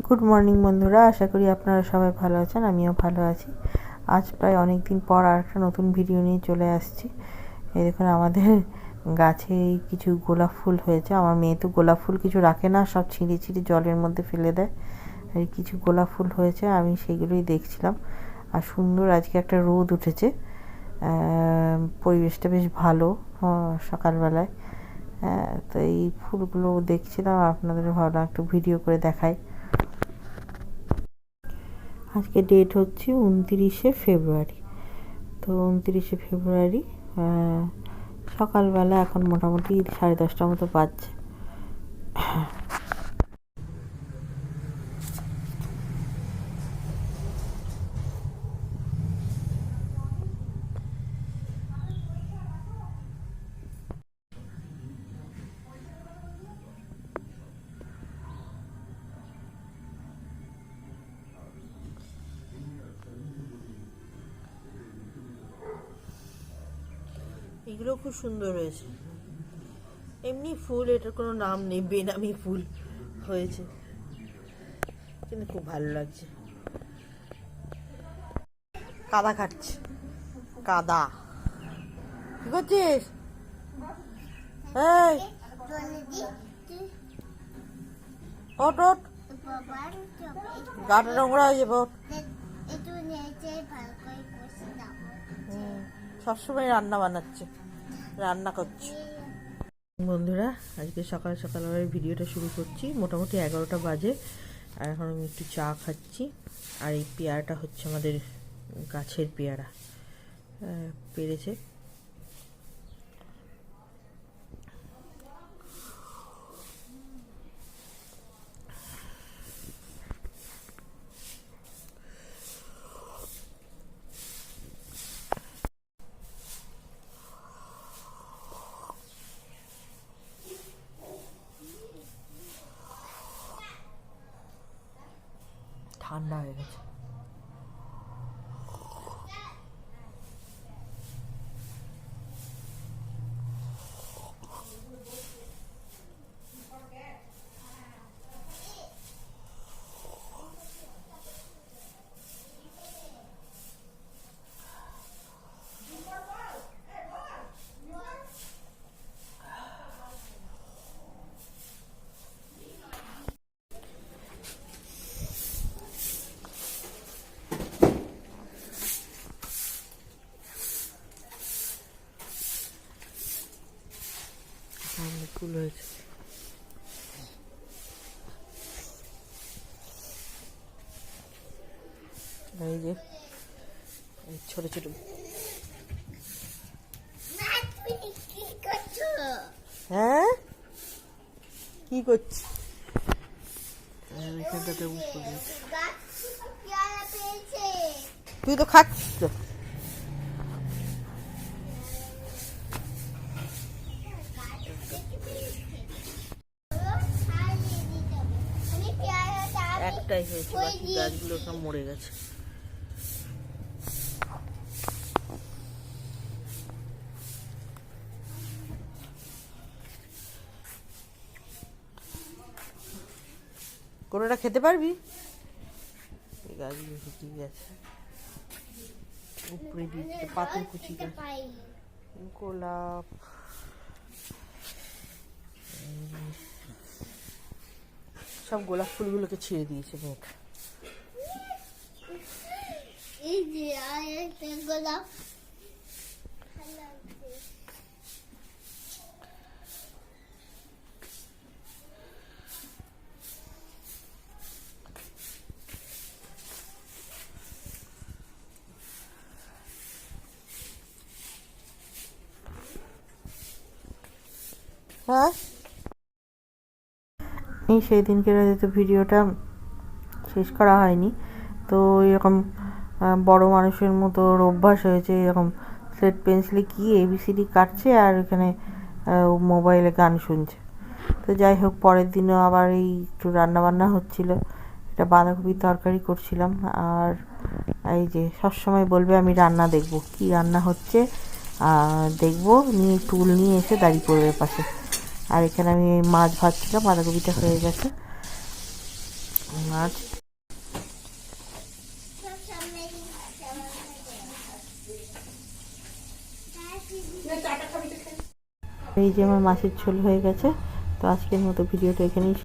Good morning বন্ধুরা। আশা করি আপনারা সবাই ভালো আছেন, আমিও ভালো আছি। আজ প্রায় অনেক দিন পর আর একটা নতুন ভিডিও নিয়ে চলে আসছি। এই দেখুন, আমাদের গাছে কিছু গোলাপ ফুল হয়েছে। আমার মেয়ে তো গোলাপ ফুল কিছু রাখে না, সব ছিঁড়ে ছিঁড়ে জলের মধ্যে ফেলে দেয়। আর কিছু গোলাপ ফুল হয়েছে, আমি সেগুলোই দেখছিলাম। আর সুন্দর আজকে একটা রোদ উঠেছে। পরিবেশটা বেশ ভালো সকালবেলায়। তো এই ফুলগুলো দেখছিলাম, আপনাদের ভাবলাম একটু ভিডিও করে দেখাই। আজকে ডেট হচ্ছে উনতিরিশে ফেব্রুয়ারি। তো উনতিরিশে ফেব্রুয়ারি সকালবেলা এখন মোটামুটি সাড়ে দশটার মতো বাজছে। এগুলো খুব সুন্দর হয়েছে এমনি ফুল, এটার কোনো নাম নেই, বেনামি ফুল হয়েছে। কিন্তু খুব ভালো লাগছে। কাদা খাচ্ছে কাদা। কি করছিস? গাটা নোংরা হয়ে যাবে সবসময় রান্না বানাচ্ছে, রান্না করছে। বন্ধুরা, আজকে সকাল সকালবেলায় ভিডিওটা শুরু করছি। মোটামুটি এগারোটা বাজে, আর এখন আমি একটু চা খাচ্ছি। আর এই পেয়ারাটা হচ্ছে আমাদের গাছের পেয়ারা। পেরেছে। ঠান্ডা হয়ে গেছে সামনে ফুল হয়েছে এই যে ছোট ছোট। হ্যাঁ? কি করছি? তুই তো খাচ্ছিস তো একটাই হয়েছে, বাকি গাছগুলো সব মরে গেছে। কোনোটা খেতে পারবি? গাছগুলো শুকিয়ে গেছে? উপরে পাথর গোলাপ। সব গোলাপ ফুলগুলোকে ছিঁড়ে দিয়েছে মেঘ এই যে গোলাপ। হ্যাঁ? এই সেই দিনকে যেহেতু ভিডিওটা শেষ করা হয়নি, তো এরকম বড় মানুষের মতো অভ্যাস হয়েছে, এরকম স্লেট পেন্সিলে কি এবিসিডি কাটছে আর এখানে মোবাইলে গান শুনছে। তো যাই হোক, পরের দিনও আবার এই একটু রান্নাবান্না হচ্ছিল, এটা বাঁধাকপির তরকারি করছিলাম, আর এই যে সবসময় বলবে আমি রান্না দেখব, কি রান্না হচ্ছে দেখব, নিয়ে টুল নিয়ে এসে দাঁড়িয়ে পড়বে পাশে। আর এখানে আমি মাছ ভাজছিলাম, বাঁধাকপিটা হয়ে গেছে। মাছ। এই যে আমার মাছের ঝোল হয়ে গেছে, তো আজকের মতো ভিডিওটা এখানেই